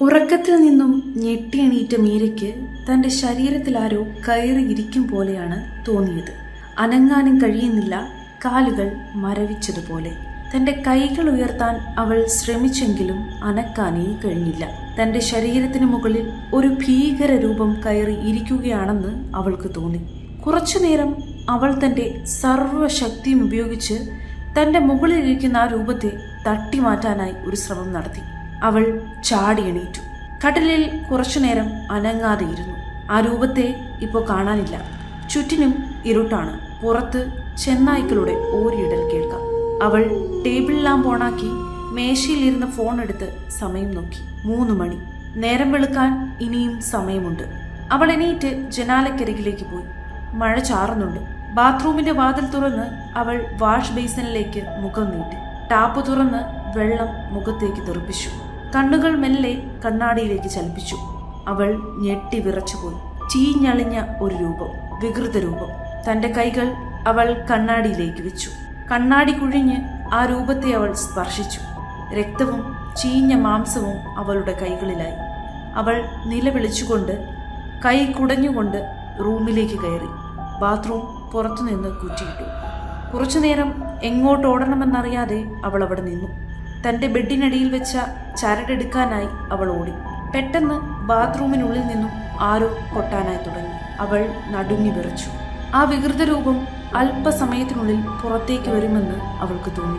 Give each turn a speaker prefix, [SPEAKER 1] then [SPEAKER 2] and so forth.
[SPEAKER 1] ഉറക്കത്തിൽ നിന്നും ഞെട്ടിയണീറ്റ മീരയ്ക്ക് തന്റെ ശരീരത്തിൽ ആരോ കയറിയിരിക്കും പോലെയാണ് തോന്നിയത്. അനങ്ങാനും കഴിയുന്നില്ല കാലുകൾ മരവിച്ചതുപോലെ. തന്റെ കൈകൾ ഉയർത്താൻ അവൾ ശ്രമിച്ചെങ്കിലും അനക്കാനേ കഴിഞ്ഞില്ല. തന്റെ ശരീരത്തിന് മുകളിൽ ഒരു ഭീകര രൂപം കയറി ഇരിക്കുകയാണെന്ന് അവൾക്ക് തോന്നി. കുറച്ചുനേരം അവൾ തന്റെ സർവശക്തിയും ഉപയോഗിച്ച് തന്റെ മുകളിലിരിക്കുന്ന ആ രൂപത്തെ തട്ടിമാറ്റാനായി ഒരു ശ്രമം നടത്തി. അവൾ ചാടി എണീറ്റു. കടലിൽ കുറച്ചുനേരം അനങ്ങാതെ ഇരുന്നു ആ രൂപത്തെ ഇപ്പോൾ കാണാനില്ല. ചുറ്റിനും ഇരുട്ടാണ്. പുറത്ത് ചെന്നായ്ക്കളുടെ ഓരിയിടൽ കേൾക്കാം. അവൾ ടേബിൾ ലാമ്പ് ഓണാക്കി മേശയിലിരുന്ന ഫോൺ എടുത്ത് സമയം നോക്കി. മൂന്ന് മണി. നേരം വെളുക്കാൻ ഇനിയും സമയമുണ്ട്. അവൾ എണീറ്റ് ജനാലക്കരികിലേക്ക് പോയി. മഴ ചാറുന്നുണ്ട്. ബാത്റൂമിന്റെ വാതിൽ തുറന്ന് അവൾ വാഷ് ബേസിനിലേക്ക് മുഖം നീട്ടി. ടാപ്പ് തുറന്ന് വെള്ളം മുഖത്തേക്ക് തെറിപ്പിച്ചു. കണ്ണുകൾ മെല്ലെ കണ്ണാടിയിലേക്ക് ചലിപ്പിച്ചു. അവൾ ഞെട്ടി വിറച്ചുപോയി. ചീഞ്ഞളിഞ്ഞ ഒരു രൂപം വികൃത രൂപം. തന്റെ കൈകൾ അവൾ കണ്ണാടിയിലേക്ക് വെച്ചു. കണ്ണാടി കുഴിഞ്ഞ് ആ രൂപത്തെ അവൾ സ്പർശിച്ചു. രക്തവും ചീഞ്ഞ മാംസവും അവളുടെ കൈകളിലായി. അവൾ നിലവിളിച്ചുകൊണ്ട് കൈ കുടഞ്ഞുകൊണ്ട് റൂമിലേക്ക് കയറി. ബാത്റൂം പുറത്തുനിന്ന് കുറ്റിയിട്ടു. കുറച്ചുനേരം എങ്ങോട്ട് ഓടണമെന്നറിയാതെ അവൾ അവിടെ നിന്നു. തന്റെ ബെഡിനടിയിൽ വെച്ച ചരടെടുക്കാനായി അവൾ ഓടി. പെട്ടെന്ന് ബാത്റൂമിനുള്ളിൽ നിന്നും ആരോ കൊട്ടാനായി തുടങ്ങി. അവൾ നടുങ്ങി വിറച്ചു. ആ വികൃത രൂപം അല്പസമയത്തിനുള്ളിൽ പുറത്തേക്ക് വരുമെന്ന് അവൾക്ക് തോന്നി.